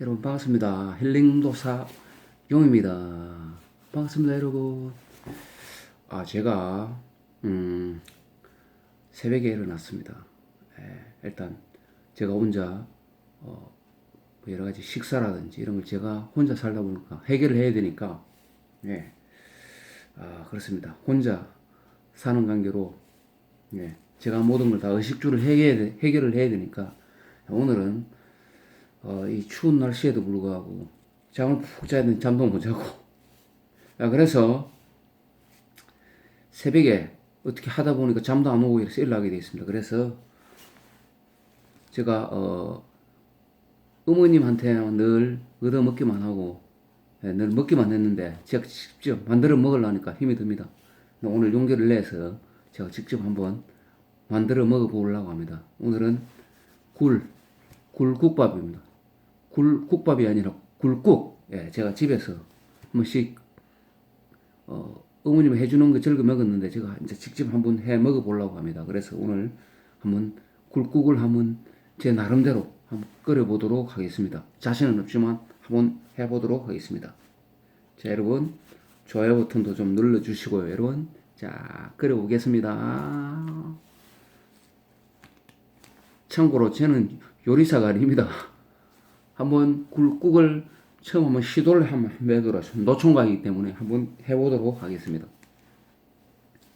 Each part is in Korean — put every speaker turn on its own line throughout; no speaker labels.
여러분 반갑습니다. 힐링도사 용입니다. 반갑습니다, 여러분. 아 제가 음, 새벽에 일어났습니다. 예, 일단 제가 혼자 어, 뭐 여러 가지 식사라든지 이런 걸 제가 혼자 살다 보니까 해결을 해야 되니까 예, 아 그렇습니다. 혼자 사는 관계로 예, 제가 모든 걸 다 의식주를 해결, 해결을 해야 되니까 오늘은 어, 이 추운 날씨에도 불구하고 잠을 푹 자야 되는 잠도 못 자고 아, 그래서 새벽에 어떻게 하다 보니까 잠도 안 오고 이래서 일어나게 되어 있습니다. 그래서 제가 어, 어머님한테는 늘 얻어 먹기만 하고 예, 늘 먹기만 했는데 제가 직접 만들어 먹으려니까 힘이 듭니다. 오늘 용기를 내서 제가 직접 한번 만들어 먹어보려고 합니다. 오늘은 굴, 굴국밥입니다. 굴 국밥이 아니라 굴국. 예, 제가 집에서 한 번씩 어, 어머님이 해주는 거 즐겨 먹었는데 제가 이제 직접 한번 해 먹어 보려고 합니다. 그래서 오늘 한번 굴국을 한번 제 나름대로 한번 끓여보도록 하겠습니다. 자신은 없지만 한번 해보도록 하겠습니다. 자, 여러분 좋아요 버튼도 좀 눌러주시고요, 여러분. 자, 끓여보겠습니다. 참고로 저는 요리사가 아닙니다. 한번 굴국을 처음 한번 시도를 한번 해보도록 노총각이기 때문에 한번 해보도록 하겠습니다.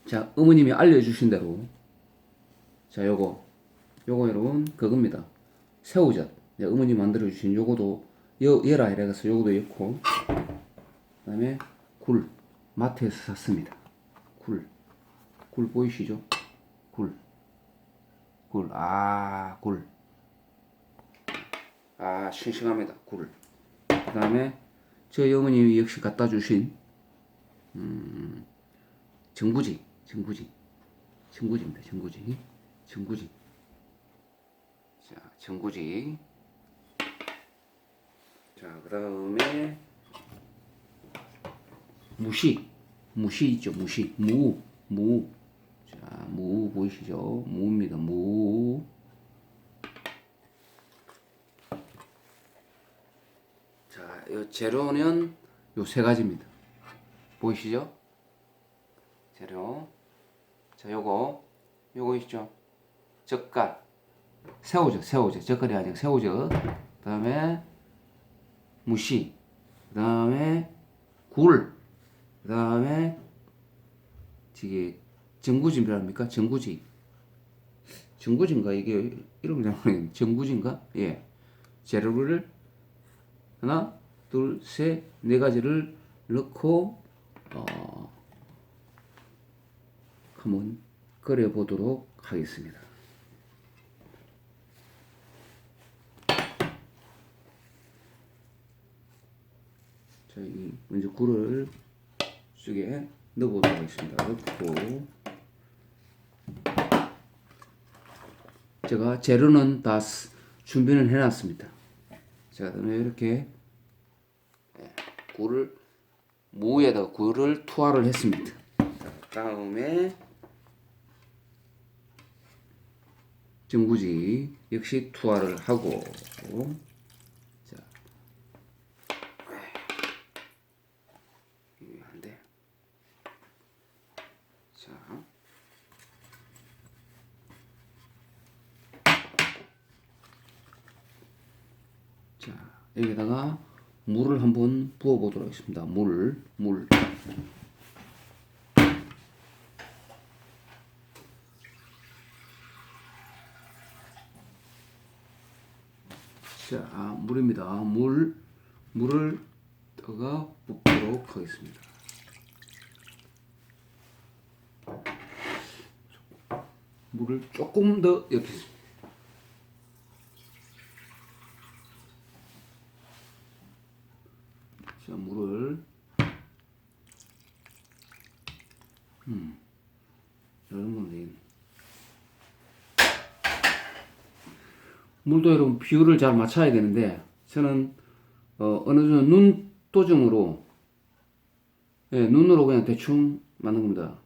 자, 어머님이 알려주신 대로 자, 요거 요거 여러분 그겁니다. 새우젓. 네, 어머니 만들어주신 요거도 여, 여라 이래서 요거도 있고 그 다음에 굴 마트에서 샀습니다. 굴. 굴 보이시죠? 굴. 굴. 아, 굴. 아, 싱싱합니다. 굴. 그 다음에 저희 어머님이 역시 갖다 주신, 음, 정구지. 정구지. 정구지입니다. 정구지. 정구지. 자, 정구지. 자, 그 다음에 무시. 무시 있죠. 무시. 무. 무. 자, 무 보이시죠? 무입니다. 무. 자, 이 재료는 요 세 가지입니다. 보이시죠? 재료. 자, 요거 요거 있죠? 젓갈. 새우젓, 새우젓. 젓갈이 아니고 새우젓. 그 다음에 무시. 그 다음에 굴. 그 다음에 이게 정구지입니까? 정구지. 정구지인가 이게 이름 잘 모르겠네. 정구지인가? 예. 재료를 하나, 둘, 셋, 네 가지를 넣고 어, 한번 끓여 보도록 하겠습니다. 자, 이 먼저 굴을 속에 넣어보도록 하겠습니다. 넣고 제가 재료는 다 쓰- 준비는 해놨습니다. 자, 그다음에 이렇게 예, 굴을 무에다가 굴을 투하를 했습니다. 자, 다음에 전구지 역시 투하를 하고 자, 이게 안 돼. 자. 자, 여기다가 물을 한번 부어 보도록 하겠습니다. 물, 물. 자, 물입니다. 물, 물을 다가 붓도록 하겠습니다. 물을 조금 더 이렇게 자 물을 음, 이 정도면 되겠네. 물도 여러분 비율을 잘 맞춰야 되는데 저는 어, 어느 정도 눈 도중으로 예, 눈으로 그냥 대충 맞는 겁니다.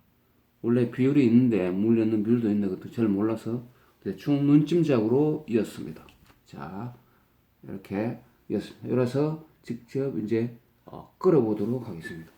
원래 비율이 있는데 물 넣는 비율도 있는 것도 잘 몰라서 대충 눈찜작으로 이었습니다. 자 이렇게 였습니다. 이래서 직접 이제 어, 끓여보도록 하겠습니다.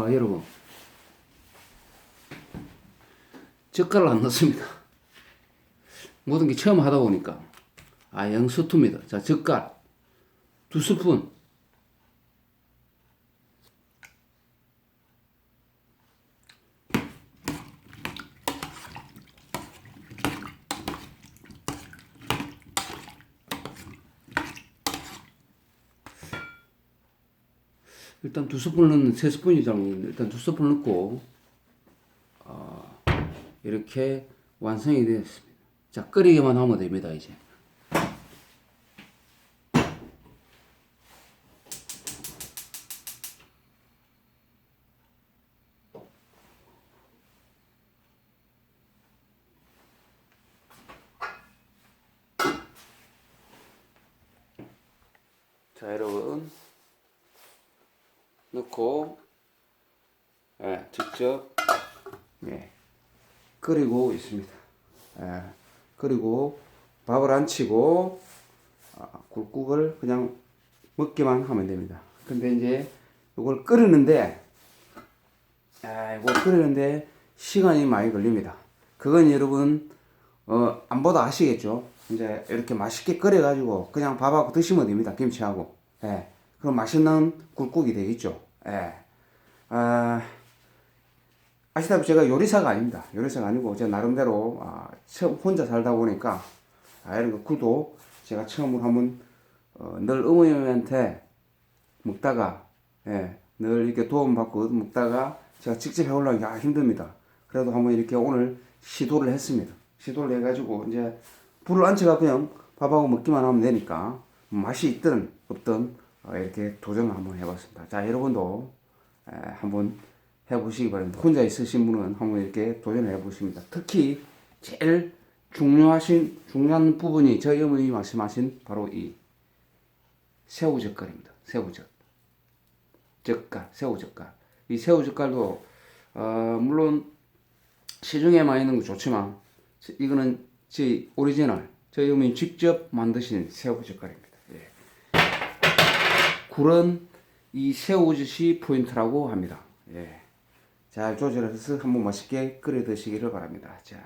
아 여러분 젓갈을 안 넣습니다. 모든 게 처음 하다 보니까 아 영수투입니다. 자 젓갈 두 스푼 일단 두 스푼 넣는 세 스푼이 잘못는데 일단 두 스푼 넣고 어, 이렇게 완성이 되었습니다. 자 끓이기만 하면 됩니다 이제. 자 여러분 넣고 예, 직접 예, 끓이고 있습니다. 예, 그리고 밥을 안 치고 아, 굴국을 그냥 먹기만 하면 됩니다. 근데 이제 이걸 끓이는데 아, 이거 끓이는데 시간이 많이 걸립니다. 그건 여러분 어, 안 봐도 아시겠죠? 이제 이렇게 맛있게 끓여가지고 그냥 밥하고 드시면 됩니다. 김치하고. 예. 그럼 맛있는 굴국이 되겠죠. 예. 아, 아시다시피 제가 요리사가 아닙니다. 요리사가 아니고 제가 나름대로 아, 처음 혼자 살다 보니까 아, 이런 거 굴도 제가 처음으로 한번 어, 늘 어머님한테 먹다가 예, 늘 이렇게 도움받고 먹다가 제가 직접 해보려니까 아, 힘듭니다. 그래도 한번 이렇게 오늘 시도를 했습니다. 시도를 해가지고 이제 불을 안 쳐가 그냥 밥하고 먹기만 하면 되니까 맛이 있든 없든 어, 이렇게 도전을 한번 해봤습니다. 자 여러분도 에, 한번 해보시기 바랍니다. 혼자 있으신 분은 한번 이렇게 도전을 해보십니다. 특히 제일 중요하신 중요한 부분이 저희 어머니 말씀하신 바로 이 새우젓갈입니다. 새우젓. 젓갈, 새우젓갈. 이 새우젓갈도 어, 물론 시중에 많이 있는 거 좋지만 이거는 제 오리지널 저희 어머니 직접 만드신 새우젓갈입니다. 예. 굴은 이 새우젓이 포인트라고 합니다. 예. 잘 조절해서 한번 맛있게 끓여 드시기를 바랍니다. 자,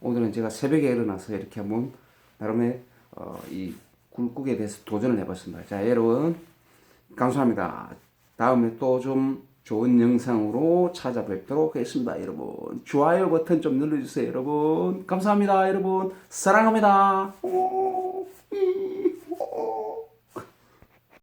오늘은 제가 새벽에 일어나서 이렇게 한번 나름의 어, 이 굴국에 대해서 도전을 해봤습니다. 자, 여러분 감사합니다. 다음에 또 좀 좋은 영상으로 찾아뵙도록 하겠습니다. 여러분 좋아요 버튼 좀 눌러주세요. 여러분 감사합니다. 여러분 사랑합니다.